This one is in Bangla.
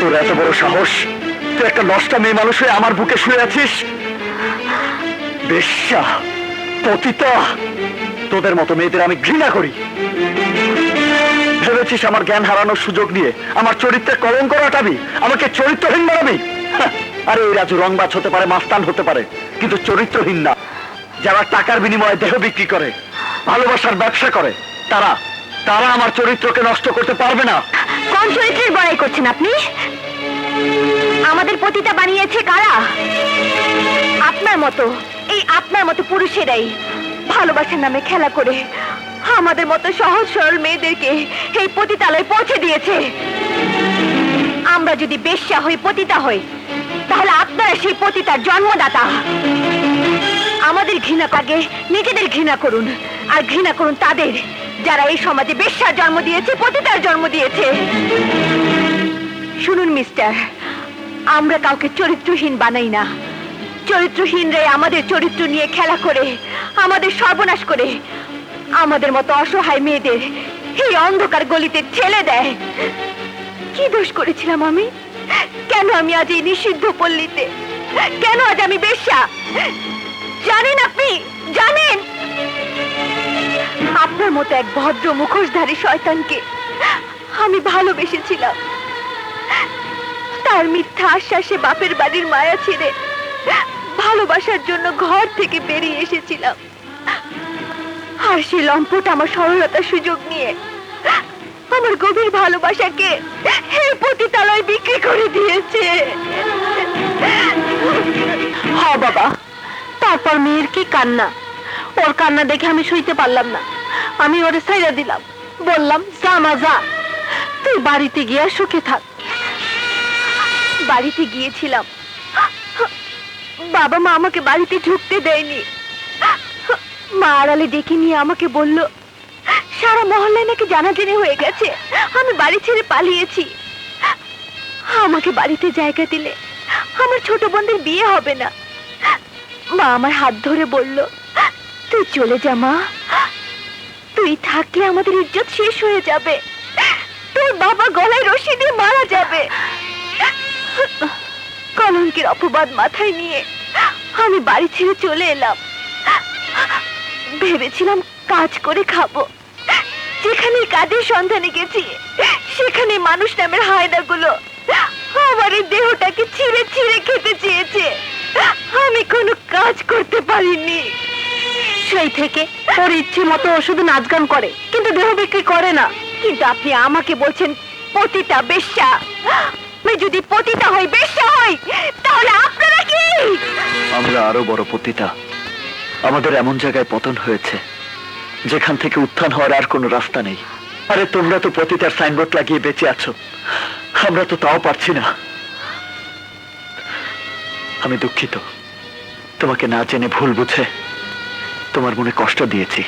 তোর এত বড় সাহস? তুই একটা নষ্টা মেয়ে মানুষ হয়ে আমার বুকে শুয়ে আছিস? বেশ্যা, পতিতা, তোদের মতো মেয়েদের আমি ঘৃণা করি। ভেবেছিস আমার জ্ঞান হারানোর সুযোগ নিয়ে আমার চরিত্রে কলঙ্ক রাটাবি? আমাকে চরিত্রহীন বানাবি? আরে এই রাজু রংবাজ হতে পারে, মাস্তান হতে পারে, কিন্তু চরিত্রহীন না। যারা টাকার বিনিময়ে দেহ বিক্রি করে, ভালোবাসার ব্যবসা করে, তারা তারা আমার চরিত্রকে নষ্ট করতে পারবে না। কোন চরিত্রের বড়াই করছেন আপনি? আমাদের পতিতা বানিয়েছে কারা? আপনার মতো, এই আপনার মতো পুরুষেরাই ভালোবাসার নামে খেলা করে আমাদের মতো সহজ সরল মেয়েদেরকে এই পতিতালয়ে পৌঁছে দিয়েছে। আমরা যদি বেশ্যা হই, পতিতা হই, তাহলে আপনারা সেই পতিতার জন্মদাতা। আমাদের ঘৃণা পাগে নিজেদের ঘৃণা করুন, আর ঘৃণা করুন তাদের। যারা এই সমাজে বেশ্যার জন্ম দিয়েছে, পতিতার জন্ম দিয়েছে। শুনুন, মিস্টার, আমরা কাউকে চরিত্রহীন বানাই না। চরিত্রহীনরাই আমাদের চরিত্র নিয়ে খেলা করে, আমাদের সর্বনাশ করে। আমাদের মতো অসহায় মেয়েদের এই অন্ধকার গলিতে ঠেলে দেয়। কি দোষ করেছিলাম আমি? কেন আমি আজ এই নিষিদ্ধ পল্লীতে? কেন আজ আমি বেশ্যা? জানি আপনি আপনার মতো এক ভদ্র মুখোশধারী শয়তানকে আমি ভালোবেসেছিলাম। তার মিথ্যা আশ্বাসে বাপের বাড়ির মায়া ছেড়ে ভালোবাসার জন্য ঘর থেকে বেরিয়ে এসেছিলাম। আর সে লম্পট আমার সরলতার সুযোগ নিয়ে আমার গভীর ভালোবাসাকে পতিতালয় বিক্রি করে দিয়েছে। হ বাবা, তারপর মেয়ের কি কান্না? ওর কান্না দেখে আমি শুইতে পারলাম না। আমি ওরে ছাইড়া দিলাম। বললাম, যা মা, যা। তুই বাড়িতে গিয়ে সুখে থাক। বাড়িতে গিয়েছিলাম। বাবা মা আমাকে বাড়িতে ঢুকতে দেয়নি। মা আড়ালে ডেকে নিয়ে আমাকে বলল, সারা মহল্লায় নাকি জানাজানি হয়ে গেছে। আমি বাড়ি ছেড়ে পালিয়েছি। আমাকে বাড়িতে জায়গা দিলে আমার ছোট বোনদের বিয়ে হবে না। মা আমার হাত ধরে বলল, তুই চলে যা মা। তুই থাকলে আমাদের ইজ্জত শেষ হয়ে যাবে। তোর বাবা গলায় রশি দিয়ে মারা যাবে। কলঙ্কের অপবাদ মাথায় নিয়ে আমি বাড়ি ছেড়ে চলে এলাম। ভেবেছিলাম কাজ করে খাব। যেখানে কাজের সন্ধানে গেছি, সেখানে মানুষ নামের হায়নাগুলো আমার এই দেহটাকে ছিঁড়ে ছিঁড়ে খেতে চেয়েছে। আমি কোনো কাজ করতে পারিনি। সেই থেকে ওর ইচ্ছে মতো ও শুধু নাচ গান করে, কিন্তু দেহ বিক্রি করে না। কিন্তু আপনি আমাকে বলছেন পতিতা বেশ্যা। আমি যদি পতিতা হই, বেশ্যা হই, তাহলে আপনারা কি? আমরা আরও বড় পতিতা। আমাদের এমন জায়গায় পতন হয়েছে, যেখান থেকে উত্থান হওয়ার আর কোনো রাস্তা নেই। আরে, তোমরা তো পতিতার সাইনবোর্ড লাগিয়ে বেঁচে আছো। আমরা তো তাও পারছি না। আমি দুঃখিত। তোমাকে না জেনে ভুল বুঝে। তোমার মনে কষ্ট দিয়েছি।